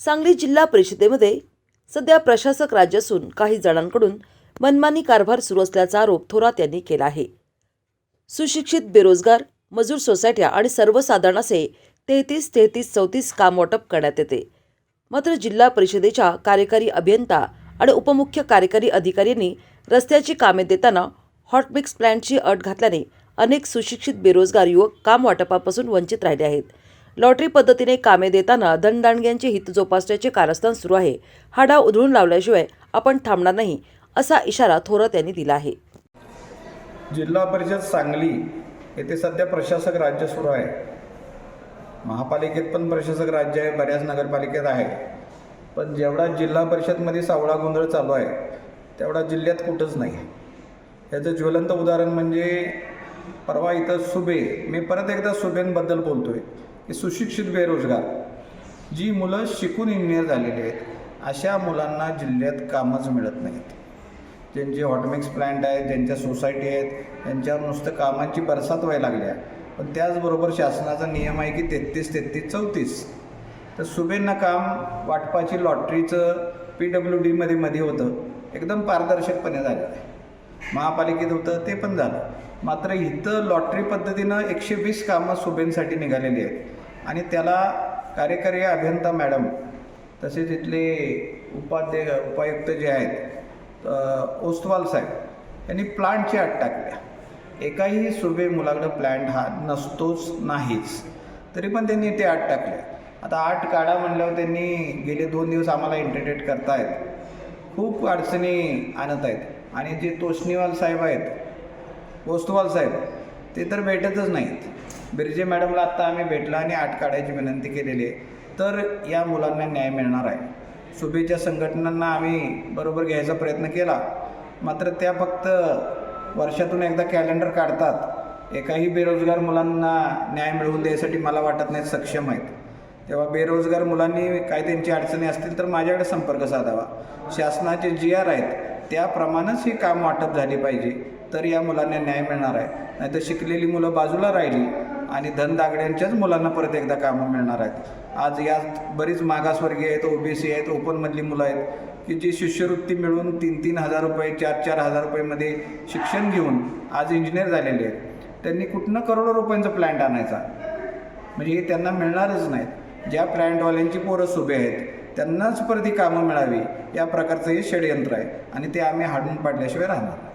सांगली जिल्हा परिषदेमध्ये सध्या प्रशासक राज्य असून काही जणांकडून मनमानी कारभार सुरू असल्याचा आरोप थोरात यांनी केला आहे. सुशिक्षित बेरोजगार मजूर सोसायट्या आणि सर्वसाधारण असे तेहतीस तेहतीस चौतीस काम वाटप करण्यात येते. मात्र जिल्हा परिषदेच्या कार्यकारी अभियंता आणि उपमुख्य कार्यकारी अधिकाऱ्यांनी रस्त्याची कामे देताना हॉटमिक्स प्लॅन्टची अट घातल्याने अनेक सुशिक्षित बेरोजगार युवक काम वाटपापासून वंचित राहिले आहेत. लॉटरी पद्धतीने कामे देताना दणदांडग्यांचे हित जोपासण्याचे कारस्थान सुरू आहे. हा डाव उधळून लावल्याशिवाय आपण थांबणार नाही असा इशारा थोरात यांनी दिला आहे. जिल्हा परिषद सांगली येथे सध्या प्रशासक राज्य सुरू आहे. महापालिकेत पण प्रशासक राज्य आहे बऱ्याच नगरपालिकेत आहे. पण जेवढा जिल्हा परिषदमध्ये सावळा गोंधळ चालू आहे तेवढा जिल्ह्यात कुठंच नाही. याचं ज्वलंत उदाहरण म्हणजे परवा इथं सुबे मी परत एकदा सुबेंबद्दल बोलतो आहे की सुशिक्षित बेरोजगार जी मुलं शिकून इंजिनियर झालेली आहेत अशा मुलांना जिल्ह्यात कामच मिळत नाहीत. ज्यांचे हॉटमिक्स प्लांट आहेत ज्यांच्या सोसायटी आहेत त्यांच्यावर नुसतं कामांची बरसात व्हायला लागल्या पण त्याचबरोबर शासनाचा नियम आहे की तेहतीस तेहतीस चौतीस. तर सुबेंना काम वाटपाची लॉटरीचं पी डब्ल्यू डीमध्ये मध्ये होतं. एकदम पारदर्शकपणे झालेलं आहे महापालिकेत होतं ते पण झालं. मात्र इथं लॉटरी पद्धतीनं एकशे वीस कामं सुबेंसाठी निघालेली आहेत. आणि त्याला कार्यकारी अभियंता मॅडम तसेच इथले उपाध्य उपायुक्त जे आहेत ओस्तवाल साहेब यांनी प्लांटची आट टाकल्या. एकाही सुबे मुलाकडं प्लॅन्ट हा नसतोच नाहीच. तरी पण त्यांनी ते आठ टाकले. आता आठ काढा म्हणल्यावर त्यांनी गेले दोन दिवस आम्हाला इंटरटेट करतायत. खूप अडचणी आणत आहेत. आणि जे तोष्णीवाल साहेब आहेत पोस्तवाल साहेब ते तर भेटतच नाहीत. बिरजे मॅडमला आत्ता आम्ही भेटला आणि आठ काढायची विनंती केलेली आहे. तर या मुलांना न्याय मिळणार आहे. शुभेच्छा संघटनांना आम्ही बरोबर घ्यायचा प्रयत्न केला. मात्र त्या फक्त वर्षातून एकदा कॅलेंडर काढतात. एकाही बेरोजगार मुलांना न्याय मिळवून द्यायसाठी मला वाटत नाही सक्षम आहेत. तेव्हा बेरोजगार मुलांनी काय त्यांची अडचणी असतील तर माझ्याकडे संपर्क साधावा. शासनाचे जी आर आहेत त्याप्रमाणेच ही काम वाटप झाली पाहिजे. तर या मुलांना न्याय मिळणार आहे. नाहीतर शिकलेली मुलं बाजूला राहिली. आणि धनदागड्यांच्याच मुलांना परत एकदा कामं मिळणार आहेत. आज यात बरीच मागासवर्गीय आहेत ओबीसी आहेत ओपनमधली मुलं आहेत की जी शिष्यवृत्ती मिळून तीन तीन हजार रुपये चार चार हजार रुपयेमध्ये शिक्षण घेऊन आज इंजिनियर झालेले आहेत. त्यांनी कुठनं करोडो रुपयांचा प्लॅन्ट आणायचा? म्हणजे हे त्यांना मिळणारच नाहीत. ज्या प्लॅन्टवाल्यांची पोरं उभे आहेत त्यांनाच परत ही कामं मिळावी या प्रकारचं हे षडयंत्र आहे आणि ते आम्ही हाडून पाडल्याशिवाय राहणार.